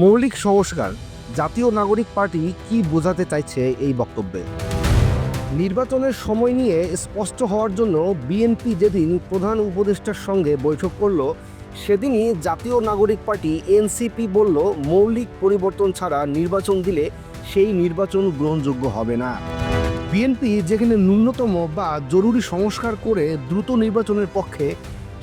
মৌলিক সংস্কার, জাতীয় নাগরিক পার্টি কি বোঝাতে চাইছে এই বক্তব্যে? নির্বাচনের সময় নিয়ে স্পষ্ট হওয়ার জন্য বিএনপি যেদিন প্রধান উপদেষ্টার সঙ্গে বৈঠক করল, সেদিনই জাতীয় নাগরিক পার্টি এনসিপি বলল, মৌলিক পরিবর্তন ছাড়া নির্বাচন দিলে সেই নির্বাচন গ্রহণযোগ্য হবে না। বিএনপি যেখানে ন্যূনতম বা জরুরি সংস্কার করে দ্রুত নির্বাচনের পক্ষে,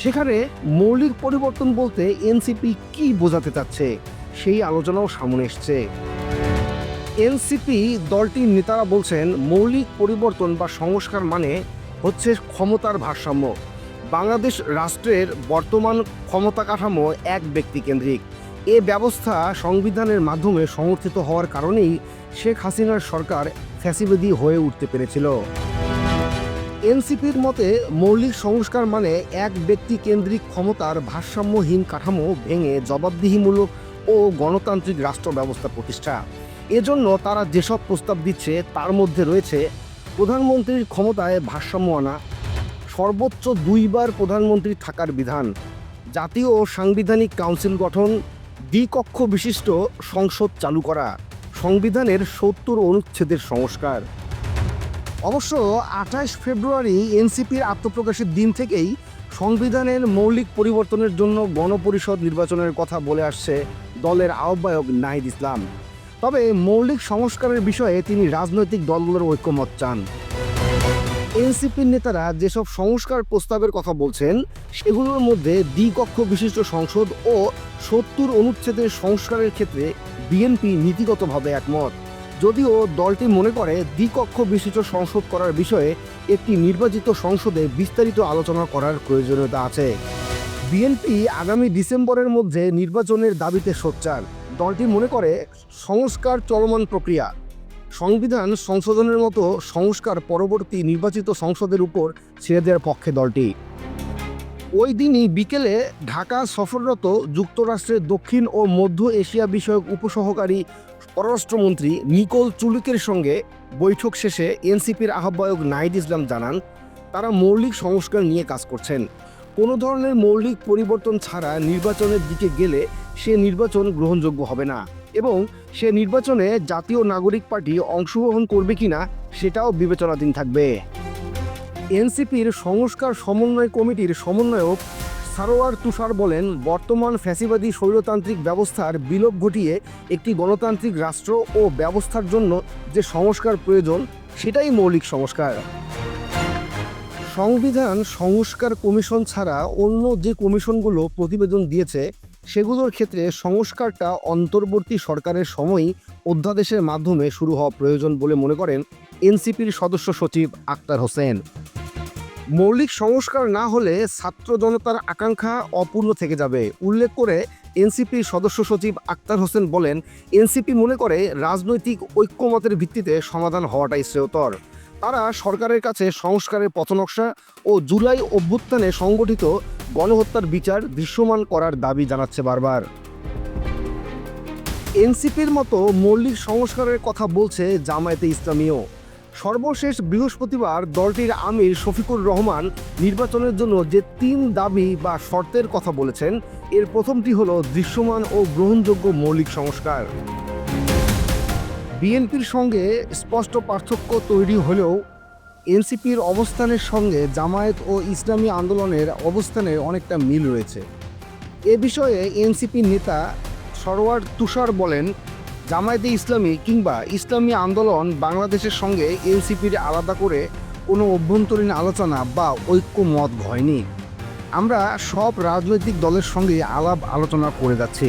সেখানে মৌলিক পরিবর্তন বলতে এনসিপি কি বোঝাতে চাচ্ছে? সেই আলোচনাও সামনে এসছে। এনসিপি দলটির নেতারা বলছেন, মৌলিক পরিবর্তন বা সংস্কার মানে হচ্ছে ক্ষমতার ভারসাম্য। বাংলাদেশ রাষ্ট্রের বর্তমান ক্ষমতা কাঠামো এক ব্যক্তি কেন্দ্রিক। এ ব্যবস্থা সংবিধানের মাধ্যমে সমর্থিত হওয়ার কারণেই শেখ হাসিনার সরকার ফ্যাসিবাদী হয়ে উঠতে পেরেছিল। এনসিপির মতে, মৌলিক সংস্কার মানে এক ব্যক্তি কেন্দ্রিক ক্ষমতার ভারসাম্যহীন কাঠামো ভেঙে জবাবদিহিমূলক ও গণতান্ত্রিক রাষ্ট্র ব্যবস্থা প্রতিষ্ঠা। এজন্য তারা যেসব প্রস্তাব দিচ্ছে, তার মধ্যে রয়েছে প্রধানমন্ত্রীর ক্ষমতায় ভারসাম্য আনা, সর্বোচ্চ দুইবার প্রধানমন্ত্রী থাকার বিধান, জাতীয় ও সাংবিধানিক কাউন্সিল গঠন, দ্বিকক্ষ বিশিষ্ট সংসদ চালু করা, সংবিধানের সত্তর অনুচ্ছেদের সংস্কার। অবশ্য আঠাশ ফেব্রুয়ারি এনসিপির আত্মপ্রকাশের দিন থেকেই সংবিধানের মৌলিক পরিবর্তনের জন্য গণপরিষদ নির্বাচনের কথা বলে আসছে দলের আহ্বায়ক নাহিদ ইসলাম। তবে মৌলিক সংস্কারের বিষয়ে তিনি রাজনৈতিক দলগুলোর ঐক্যমত চান। এনসিপির নেতারা যেসব সংস্কার প্রস্তাবের কথা বলছেন, সেগুলোর মধ্যে দ্বিকক্ষ বিশিষ্ট সংসদ ও সত্তর অনুচ্ছেদের সংস্কারের ক্ষেত্রে বিএনপি নীতিগতভাবে একমত। যদিও দলটি মনে করে দ্বিকক্ষ বিশিষ্ট সংসদ করার বিষয়ে একটি নির্বাচিত সংসদে বিস্তারিত আলোচনা করার প্রয়োজনীয়তা আছে। বিএনপি আগামী ডিসেম্বরের মধ্যে নির্বাচনের দাবিতে সোচ্চার। দলটি মনে করে, সংস্কার চলমান প্রক্রিয়া। সংবিধান সংশোধনের মতো সংস্কার পরবর্তী নির্বাচিত সংসদের উপর ছেড়ে দেওয়ার পক্ষে দলটি। ওই দিনই বিকেলে ঢাকা সফররত যুক্তরাষ্ট্রের দক্ষিণ ও মধ্য এশিয়া বিষয়ক উপসহকারী পররাষ্ট্রমন্ত্রী নিকোল চুলিকের সঙ্গে বৈঠক শেষে এনসিপির আহ্বায়ক নাইদ ইসলাম জানান, তারা মৌলিক সংস্কার নিয়ে কাজ করছেন। কোনো ধরনের মৌলিক পরিবর্তন ছাড়া নির্বাচনের দিকে গেলে সে নির্বাচন গ্রহণযোগ্য হবে না এবং সে নির্বাচনে জাতীয় নাগরিক পার্টি অংশগ্রহণ করবে কিনা সেটাও বিবেচনাধীন থাকবে। এনসিপির সংস্কার সমন্বয় কমিটির সমন্বয়ক সারোয়ার তুষার বলেন, বর্তমান ফ্যাসিবাদী স্বৈরতান্ত্রিক ব্যবস্থার বিলোপ ঘটিয়ে একটি গণতান্ত্রিক রাষ্ট্র ও ব্যবস্থার জন্য যে সংস্কার প্রয়োজন, সেটাই মৌলিক সংস্কার। সংবিধান সংস্কার কমিশন ছাড়া অন্য যে কমিশনগুলো প্রতিবেদন দিয়েছে, সেগুলোর ক্ষেত্রে সংস্কারটা অন্তর্বর্তী সরকারের সময়ই অধ্যাদেশের মাধ্যমে শুরু হওয়া প্রয়োজন বলে মনে করেন এনসিপির সদস্য সচিব আক্তার হোসেন। মৌলিক সংস্কার না হলে ছাত্র জনতার আকাঙ্ক্ষা অপূর্ণ থেকে যাবে। উল্লেখ করে এনসিপির সদস্য সচিব আক্তার হোসেন বলেন, এনসিপি মনে করে রাজনৈতিক ঐক্যমতের ভিত্তিতে সমাধান হওয়াটাই শ্রেয়তর। তারা সরকারের কাছে সংস্কারের পথনকশা ও জুলাই অভ্যুত্থানে সংগঠিত গণহত্যার বিচার দৃশ্যমান করার দাবি জানাচ্ছে বারবার। এনসিপির মতো মৌলিক সংস্কারের কথা বলছে জামায়াতে ইসলামীও। সর্বশেষ বৃহস্পতিবার দলটির আমির শফিকুর রহমান নির্বাচনের জন্য যে তিন দাবি বা শর্তের কথা বলেছেন, এর প্রথমটি হলো দৃশ্যমান ও গ্রহণযোগ্য মৌলিক সংস্কার। বিএনপির সঙ্গে স্পষ্ট পার্থক্য তৈরি হলেও এনসিপির অবস্থানের সঙ্গে জামায়াত ও ইসলামী আন্দোলনের অবস্থানে অনেকটা মিল রয়েছে। এ বিষয়ে এনসিপি নেতা সরোয়ার তুষার বলেন, জামায়াতে ইসলামী কিংবা ইসলামী আন্দোলন বাংলাদেশের সঙ্গে এনসিপির আলাদা করে কোনো অভ্যন্তরীণ আলোচনা বা ঐক্য মত হয়নি আমরা সব রাজনৈতিক দলের সঙ্গে আলাপ আলোচনা করে যাচ্ছি।